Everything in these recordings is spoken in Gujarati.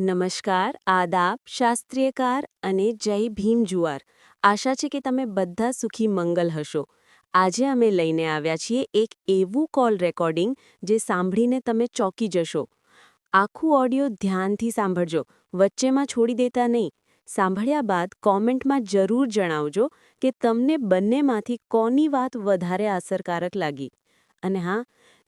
નમસ્કાર, આદાબ, શાસ્ત્રીયકાર અને જય ભીમ જુવાર. આશા છે કે તમે બધા સુખી મંગલ હશો. આજે અમે લઈને આવ્યા છીએ એક એવું કોલ રેકોર્ડિંગ જે સાંભળીને તમે ચોંકી જશો. આખું ઓડિયો ધ્યાનથી સાંભળજો. વચ્ચેમાં છોડી દેતા નહીં. સાંભળ્યા બાદ કોમેન્ટમાં જરૂર જણાવજો કે તમને બંનેમાંથી કોની વાત વધારે અસરકારક લાગી. અને હા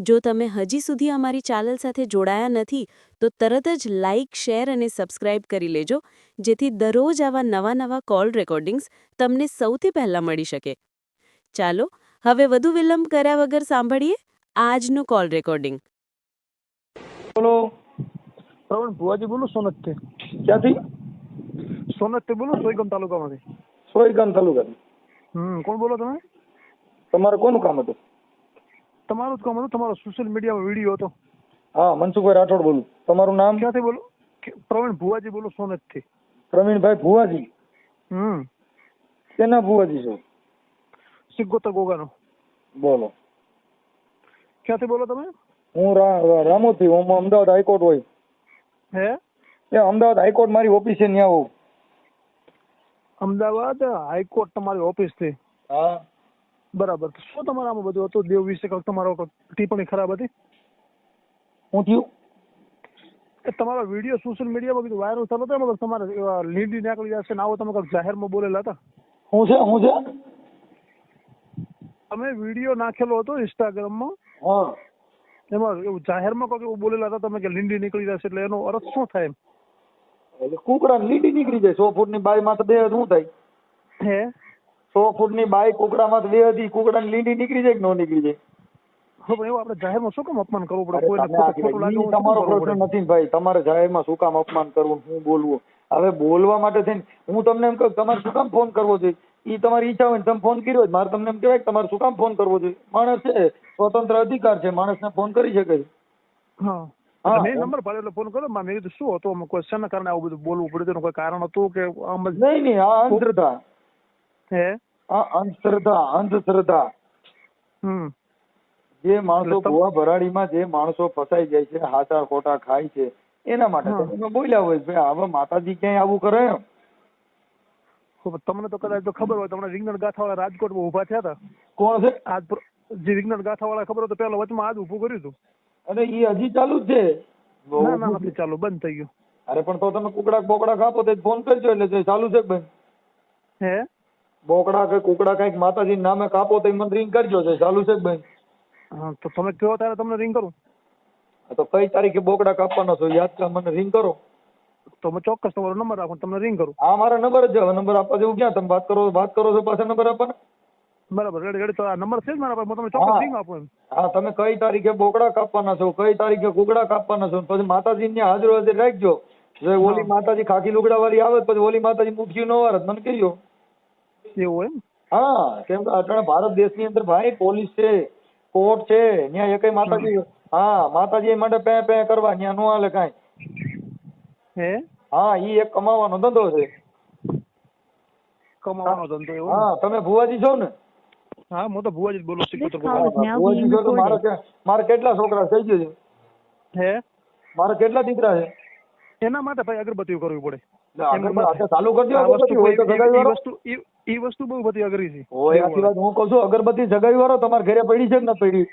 જો તમે હજી સુધી અમારી ચેનલ સાથે જોડાયા નથી તો તરત જ લાઇક શેર અને સબસ્ક્રાઇબ કરી લેજો જેથી દરરોજ આવા નવા નવા કોલ રેકોર્ડિંગ્સ તમને સૌથી પહેલાં મળી શકે. ચાલો હવે વધુ વિલંબ કર્યા વગર સાંભળીએ આજનું કોલ રેકોર્ડિંગ. બોલો. પ્રવણ ભુવાજી બોલું સોનતથી. ક્યાંથી? સોનતથી બોલું સોયગામ તાલુકામાંથી. સોયગામ તાલુકાથી. હમ કોણ બોલો તમે? તમારે કોનું કામ હતું? તમારું જ કામ હતું? તમારો સોશિયલ મીડિયામાં વીડિયો હતો? હા મનસુખભાઈ રાઠોડ બોલું. તમારું નામ? ક્યાંથી બોલો? પ્રવીણ ભુવાજી બોલું સોનતથી પ્રવીણભાઈ ભુવાજી? હમ. કેના ભુવાજી છો? સિગોતર ગોગાનો. બોલો. ક્યાંથી બોલો તમે? હું રામોથી હું અમદાવાદ હાઈકોર્ટ હોય. હે? એ અમદાવાદ હાઈકોર્ટ મારી ઓફિસ છે ત્યાં હોઉં. અમદાવાદ હાઈકોર્ટ તમારી ઓફિસથી? હા. બરાબર. શું તમારામાં બધું હતું? દેવ વિશે કંઈક તમારો ટિપ્પણી ખરાબ હતી? હું થયું? કે તમારો વીડિયો સોશિયલ મીડિયામાં બધું વાયરલ થતો હતો એમાં તમારે લીડી નીકળી જશે ને આવો તમે કંઈક જાહેરમાં બોલેલા હતા? હું છે? હું છે? તમે વીડિયો નાખેલો હતો ઇન્સ્ટાગ્રામમાં હા. એમાં એવું જાહેરમાં કોઈ એવું બોલેલા હતા તમે કે લીંડી નીકળી જશે એટલે એનો અર્થ શું થાય એમ? એટલે કુકડા લીટી નીકળી જાય. સો ફૂટની બારી માં તો બે શું થાય? હે? સો ફૂટની બાઈ કુકડામાં બે હતી કુકડાની લીંડી નીકળી જાય કે ન નીકળી જાય? પણ એવું આપણે જાહેરમાં શું કામ અપમાન કરવું પડે? કોઈને તમે આ ખોટું ખોટું લાગે ઈ એવું શું તમારો પ્રશ્ન નથી ભાઈ. તમારે જાહેરમાં શું કામ અપમાન કરવું? હું બોલવું? હવે બોલવા માટે થઈને હું તમને એમ કહું તમારે શું કામ ફોન કરવો જોઈએ? ઈ તમારી ઈચ્છા હોય તમે ફોન કર્યો હોય મારે તમને એમ કહેવાય કે તમારે શું કામ ફોન કરવો જોઈએ? માણસ છે સ્વતંત્ર અધિકાર છે માણસને ફોન કરી શકે છે. હા. હા, મેં નંબર પાડ્યો એટલે ફોન કર્યો મેં કીધું શું હતું? કોઈ શેના કારણે આવું બધું બોલવું પડ્યું? કોઈ કારણ હતું કે આમ નહીં નહીં આ અંધશ્રદ્ધા. હે? આ અંધશ્રદ્ધા અંધશ્રદ્ધા. હમ. જે માણસો ગોવા ભરાડીમાં જે માણસો ફસાઈ જાય છે હાચા ખોટા ખાય છે એના માટે તમે બોલ્યા હોય ભાઈ હવે માતાજી ક્યાંય આવું કરે એમ? તમને તો કદાચ તો ખબર હોય તમને વિજ્ઞાન ગાથાવાળા રાજકોટમાં ઊભા થયા હતા? કોણ છે? આજ જે વિજ્ઞાન ગાથાવાળા ખબર હોય તો પેલા વચમાં આજ ઊભું કર્યું હતું. અરે એ હજી ચાલુ જ છે? ના ના નથી ચાલુ બંધ થઈ ગયું. અરે પણ તો તમે કુકડા બોકડા કાપો તો ફોન કરજો એટલે ચાલુ છે ભાઈ હે? બોકડા કે કુકડા કંઈક માતાજી નામે કાપો તો મને રિંગ કરજો છે. ચાલુ છે ભાઈ હા તો તમે કયો ત્યારે તમને રિંગ કરું? તો કઈ તારીખે બોકડા કાપવાનો છો? યાદ કર મને રિંગ કરો. તો હું ચોક્કસ તમારો નંબર રાખો તમને રિંગ કરું. આ મારા નંબર જ નંબર આપવા જેવું ક્યાં? તમે વાત કરો વાત કરો છો પાછા નંબર આપવાનો? બરાબર રેડી રેડી તો આ નંબર છે જ મારા પાસે. હું તમને ચોક્કસ રિંગ આપું એમ. હા તમે કઈ તારીખે બોકડા કાપવાના છો? કઈ તારીખે કુકડા કાપવાના છો? પછી માતાજી ને હાજર હાજર રાખજો. ઓલી માતાજી ખાખી લુગડા વાળી આવે પછી ઓલી માતાજી મુઠ્ઠી નો વાર મને કહેજો એવું એમ? હા કેમ કે અત્યારે ભારત દેશની અંદર ભાઈ પોલીસ છે કોર્ટ છે ત્યાં એકય માતાજી હા માતાજી માટે પે પે કરવા ત્યાં નો હાલે કાંઈ. હે? હા ઈ એક કમાવાનો ધંધો છે. કમાવાનો ધંધો એવો? હા તમે ભુવાજી છો ને? હા હું તો ભુવાજી જ બોલું સિકોતર ભુવાજી જો તો મારે મારે કેટલા છોકરા થઈ ગયો છે. હે? મારે કેટલા દીકરા છે? એના માટે ભાઈ અગરબત્તીઓ કરવી પડે. અગરબત્તી વસ્તુ બહુ બધી અઘરી છે. હું કહું છું અગરબત્તી જગાવી વાળો તમારે ઘરે પડી છે કે નથી પડી?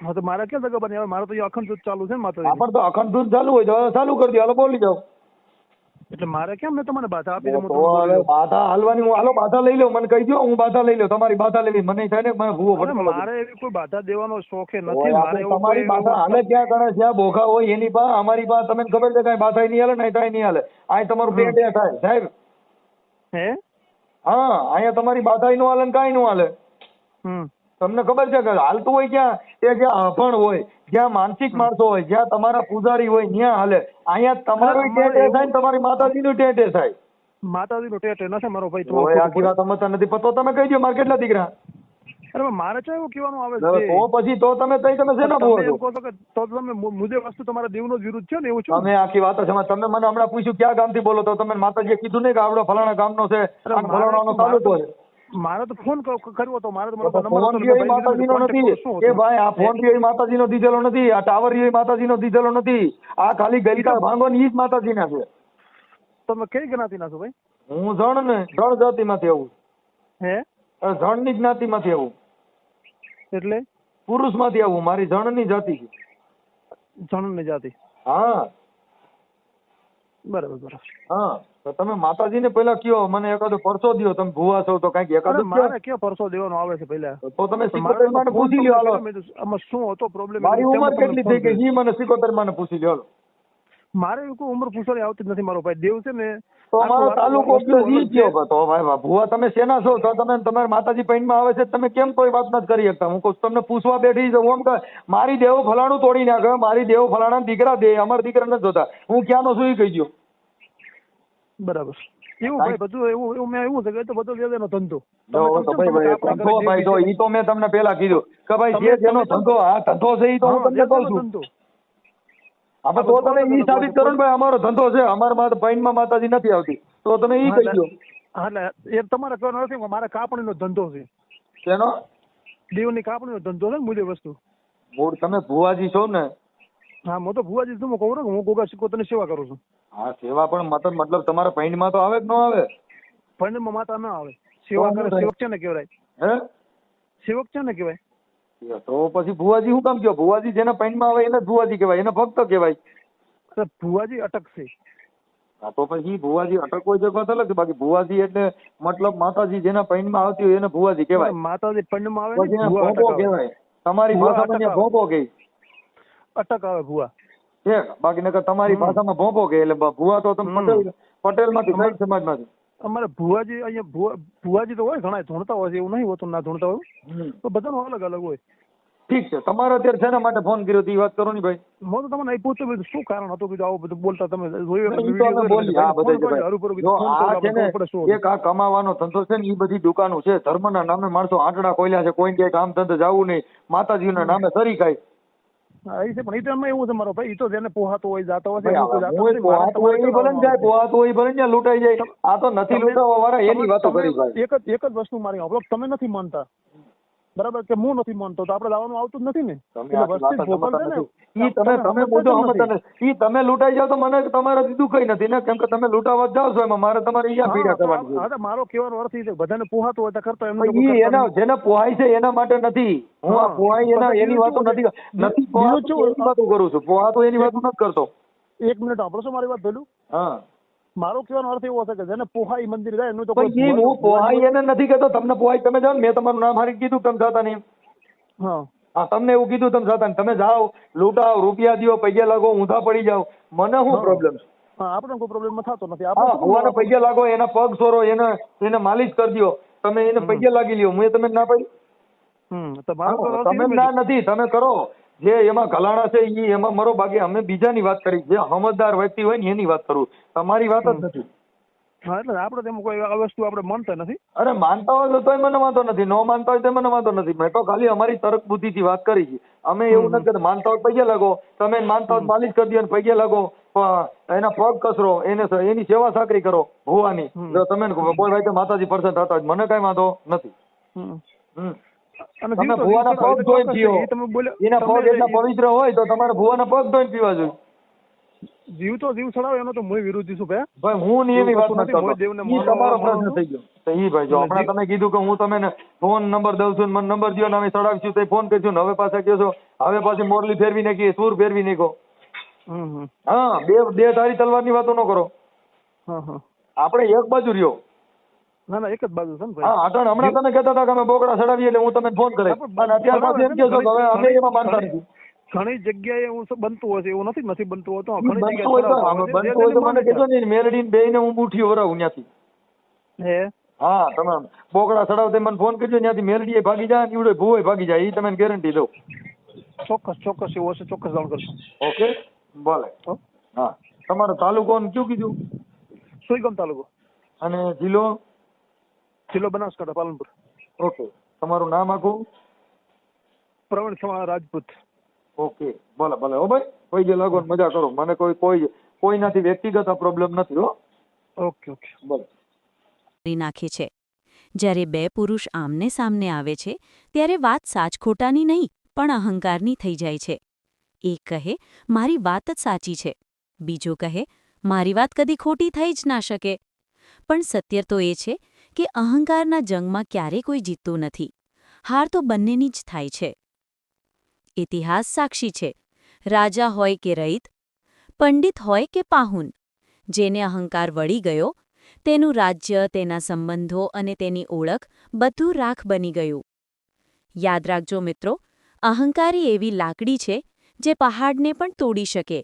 હા તો મારે ક્યાં જગા બની? મારે તો અખંડ દૂધ ચાલુ છે ને માતા પણ તો અખંડ દૂધ ચાલુ હોય તો ચાલુ કરી દો બોલી જાઓ. એટલે મારે કેમ? મેં તમને બાધા આપી દઉં. બાધા હાલવાની હું હાલો બાધા લઈ લઉં મને કહી દો હું બાધા લઈ લઉં. તમારી બાધા લેવી મને થાય ને મને હુવો પડે મારે એવી કોઈ બાધા દેવાનો શોખે નથી મારે તમારી બાધા હાલે ક્યાં ગણે જ્યાં બોખા હોય એની પા અમારી પા તમને ખબર છે કઈ બાધા નહીં હાલે નહીં થાય નહીં હાલે. આય તમારું બે બે થાય સાહેબ. હે? હા અહીંયા તમારી બાધા નું હાલે ને કાંઈ નું હાલે. હમ. તમને ખબર છે કે હાલતું હોય ક્યાં? એ જ્યાં અભણ હોય. જ્યાં માનસિક માણસો હોય જ્યાં તમારા પૂજારી હોય ત્યાં હાલે. અહીંયા તમારું ટેટે થાય ને તમારી માતાજીનું ટેટે થાય. માતાજીનો ટેટ નથી મારો ભાઈ તો આખી વાત અમે નથી પતો તમે કહી દો મારે કેટલા દીકરા? અરે મારે છે એવું કહેવાનું આવે છે? તો પછી તો તમે તઈ તમે છે? તમે બોલો તો તમે મુજે વસ્તુ તમારા દેવનો વિરુદ્ધ છે ને એવું છે? તમે આખી વાત છે તમે મને હમણાં પૂછ્યું ક્યાં ગામથી બોલો તો તમે માતાજીએ કીધું નહીં કે આવડો ફલાણા ગામનો છે ફલાણાનો તાલુકો છે. મારે તો ફોન કર્યો હતો. મારે માતાજીનો નથી. એ ભાઈ આ ફોન એ માતાજીનો દીધેલો નથી. આ ટાવર એ માતાજીનો દીધેલો નથી. આ ખાલી ગલકા ભાંગો ની જ માતાજીના છે. તમે કઈ જ્ઞાતિના છો ભાઈ? હું જણ ને જણ જાતિમાંથી આવું. હે? અ, જણની જ્ઞાતિમાંથી આવું. એટલે? પુરુષમાંથી આવું. મારી જણની જાતિ છે. જણની જાતિ. હા. બરાબર બરાબર. હા. તો તમે માતાજીને પેલા કયો મને એકાદો પરસો દિયો તમે ભૂવા છો તો કંઈક એકાદો મારે. કયો. પરસો દેવાનો આવે છે પહેલા? તો તમે સિકોતેર તો પૂછી લ્યો હાલો. મેં આમાં શું હતો પ્રોબ્લેમ મારી ઉંમર કેટલી થઈ ગઈ? ઈ મને સિકોતેરમાં પૂછી લ્યો હાલો. મારે કોઈ ઉંમર પૂછવાની આવતી નથી મારો ભાઈ દેવ છે ને. તો અમારો તાલુકો ઈ કયો તો ભાઈ ભૂવા તમે શેના છો? તો તમે તમારા માતાજી પૈણમાં આવે છે તમે કેમ કોઈ વાત નથી કરી શકતા? હું કહું તમને પૂછવા બેઠી છું ઓમ કે મારી દેવો ફલાણું તોડી નાખે મારી દેવો ફલાણા દીકરા દે અમારા દીકરા નથી જોતા. હું ક્યાંનો છું ઈ કહી દો બરાબર. એવું ભાઈ બધું એવું એવું મેં એવું છે કે તો બધો લેવાનો ધંધો. તો ભાઈ ધંધો ભાઈ જો ઈ તો મેં તમને પેલા કીધું કે ભાઈ જે જેનો ધંધો હા ધંધો છે ઈ તો હું તમને કહું છું. ધંધો. તો તમે ઈ સાબિત કરો ને ભાઈ અમારો ધંધો છે અમારા માં પૈણમાં માતાજી નથી આવતી. તો તમે ઈ કહી દો. એટલે એ તમારે કહેવાનો નથી મારે કાપણીનો ધંધો છે. શેનો? દેવની કાપણીનો ધંધો છે મૂલ્ય વસ્તુ. મૂળ તમે ભુવાજી છો ને? હા હું તો ભુવાજી છું હું કહું ને હું ગોગા તને સેવા કરું છું. હા સેવા પણ મતલબ મતલબ તમારા પૈણમાં તો આવે કે ન આવે? પંડમાં માતા ન આવે. સેવા કરે? સેવક છે ને કહેવાય? હે? સેવક છે ને કહેવાય? તો પછી ભુવાજી શું કામ કયો? ભુવાજી જેના પૈણમાં આવે એને ભુવાજી કહેવાય એને ભક્ત કહેવાય. ભુવાજી અટકશે હા તો પછી ભુવાજી અટક કોઈ જગ્યા અલગ બાકી ભુવાજી એટલે મતલબ માતાજી જેના પૈણમાં આવતી હોય એને ભુવાજી કહેવાય. માતાજી પંડમાં આવે ભોગો કહેવાય. તમારી ભાષામાં અટક કહે અટક આવે ભુવા. છે. બાકી નકર તમારી. ભાષામાં ભોંપો કે એટલે ભુવા તો તમે પટેલ પટેલમાંથી અમાર- સમાજમાંથી અમારે ભુવાજી અહીંયા ભુવા ભુવાજી તો હોય ઘણા ધૂણતા હોય છે એવું નહીં હોતું ના ધૂણતા હોય. તો બધાનો અલગ અલગ હોય. ઠીક છે. તમારે અત્યારે શેના માટે ફોન કર્યો એ વાત કરો ને ભાઈ. હું તો તમને એ પૂછતો બીજું શું કારણ હતું? કીધું આવું બધું બોલતા તમે જોયું એક આ કમાવાનો ધંધો છે ને એ બધી દુકાનો છે. ધર્મના નામે માણસો આંટડા કોયલા છે કોઈ ક્યાંય કામ ધંધો જવું નહીં. માતાજીના નામે સરી ખાય. એ છે પણ એ તો એમાં એવું છે મારો ભાઈ એ તો જેને પોહાતો હોય જાતો હોય. પોહાતું હોય ભલે ને જાય લૂંટાઈ આ તો નથી લૂંટાવા વાળા એની વાતો કરી એક જ એક જ વસ્તુ મારી તમે નથી માનતા બરાબર? કે હું નથી માનતો તો આપણે લાવવાનું આવતું જ નથી ને. તમે. ઈ તમે નથી. નથી ઈ તમે લૂંટાઈ જાવ તો મને તમારા દીધું કઈ નથી ને? કેમ કે તમે લૂંટાવા જ જાઓ છો એમાં મારે તમારે અહીંયા પીડા કરવાની હા, તો મારો કહેવાનો અર્થ એ છે બધાને પોહાતું હોય તો કરતો એમ ઈ એના જેને પોહાય છે એના માટે નથી. હું આ પોહાય એના એની વાતો નથી નથી પોહાતું એની વાતો કરું છું. પોહાતું એની વાતો નથી કરતો. એક મિનિટ આપણો શું મારી વાત પેલું હા. મારો કહેવાનો અર્થ એવો હશે કે જેને પોહાઈ મંદિર જાય એનું તો કોઈ હું પોહાઈ એને નથી કહેતો. તમને પોહાઈ તમે જાઓ ને મેં તમારું નામ હારી કીધું તમે જાતા નહીં. હા. હા તમને એવું કીધું તમે જાતા તમે જાઓ લૂંટાઓ રૂપિયા દ્યો પૈયા લાગો ઊંધા પડી જાઓ. મને શું પ્રોબ્લેમ છે? આપણે કોઈ પ્રોબ્લેમ થતો નથી. આપણે ભુવાને પૈયા લાગો એના પગ સોરો એને એને માલિશ કરી દ્યો. તમે એને પૈયા લાગી લ્યો. હું તમે ના પાડી? તમે ના નથી તમે કરો. જે એમાં ઘલાણા છે એ એમાં મારો ભાગે અમે બીજાની વાત કરી. જે સમજદાર વ્યક્તિ હોય ને એની વાત કરું. તમારી વાત જ નથી. હા એટલે આપણે તેમાં કોઈ વસ્તુ આપણે માનતા નથી. અરે માનતા હોય તો મને વાંધો નથી. ન માનતા હોય તો મને વાંધો નથી. મેં તો ખાલી અમારી તર્ક બુદ્ધિથી વાત કરી છે. અમે એવું નથી માનતા હોય પૈયા લાગો. તમે માનતા હોય માલિશ કરી દો પૈયા લાગો. એના પગ કસરો એને એની સેવા સાકરી કરો ભુવાની. જો તમે કોઈ ભાઈ તો માતાજી પરસન થતા હોય મને કઈ વાંધો નથી. હમ. હમ. અને તમે ભુવાના પગ ધોઈને પીવો એ તમે બોલ્યા એના પગ એટલા પવિત્ર હોય તો તમારે ભુવાના પગ ધોઈને પીવા જોઈએ. જીવતો જીવ છોડાવે એનો તો હું વિરુદ્ધ છું ભાઈ. ભાઈ હું ની એની વાત નથી કશું દેવને ઈ તમારો પ્રશ્ન થઈ ગયો. તો ઈ ભાઈ જો અને તમે કીધું કે હું તમને ફોન નંબર દઉં છું ને મને નંબર દયો ને અમે ચડાવીશું તો ફોન કરશું ને હવે પાછા કહેશો હવે પાછી મોરલી ફેરવી નાખીએ સૂર ફેરવી નાખો. હા બે બે તારી તલવારની વાતો ન કરો. આપણે એક બાજુ રહ્યો. ના ના એક જ બાજુ છે ને હા અટણ હમણાં તમે કહેતા હતા કે અમે બોકડા ચડાવીએ એટલે હું તમને ફોન કરે અને અત્યાર પાછું એમ કહો છો કે હવે અમે એમાં માનતા નથી. ઘણી જગ્યાએ હું બનતું હોય છે એવું નથી નથી બનતું હોતો. ઘણી જગ્યાએ. બનતું હોય તો મને કહેજો ને મેરડીને બેયને હું મુઠ્ઠી વરાવું ત્યાંથી. હે? હા તમે બોકડા ચડાવતે મને ફોન કરજો ત્યાંથી મેરડીએ ભાગી જાય નીવડે ભૂવે ભાગી જાય એ તમને ગેરંટી દઉં. ચોક્કસ ચોક્કસ એવું હશે ચોક્કસ જાણ કરશું ઓકે? ભલે. હા? તમારો તાલુકો કયું કીધું? સુઈગામ તાલુકો. અને જિલ્લો? જિલ્લો બનાસકાંઠા પાલનપુર. ઓકે તમારું નામ આખું? પ્રવીણ ચૌહાણ રાજપૂત. ઓકે ભલે ભલે. હો ભાઈ કોઈ જે લાગો ને મજા કરો. મને કોઈ કોઈ કોઈનાથી વ્યક્તિગત પ્રોબ્લેમ નથી હો. ઓકે ઓકે ભલે. કરી નાખી છે. જ્યારે બે પુરુષ આમને સામને આવે છે ત્યારે વાત સાચખોટાની નહીં પણ અહંકારની થઈ જાય છે. એક કહે મારી વાત જ સાચી છે. બીજો કહે મારી વાત કદી ખોટી થઈ જ ના શકે. પણ સત્ય તો એ છે કે અહંકારના જંગમાં ક્યારેય કોઈ જીતતું નથી. હાર તો બંનેની જ થાય છે. ઇતિહાસ સાક્ષી છે. રાજા હોય કે રહીત પંડિત હોય કે પાહુન, જેને અહંકાર વળી ગયો, તેનું રાજ્ય, તેના સંબંધો અને તેની ઓળખ બધું રાખ બની ગયું. યાદ રાખજો મિત્રો, અહંકારી એવી લાકડી છે જે પહાડને પણ તોડી શકે,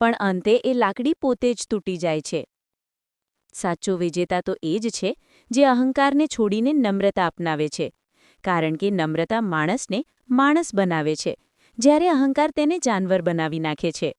પણ અંતે એ લાકડી પોતે જ તૂટી જાય છે. સાચો વિજેતા તો એ જ છે જે અહંકારને છોડીને નમ્રતા અપનાવે છે. કારણ કે નમ્રતા માણસને માણસ બનાવે છે. જ્યારે અહંકાર તેને જાનવર બનાવી નાખે છે.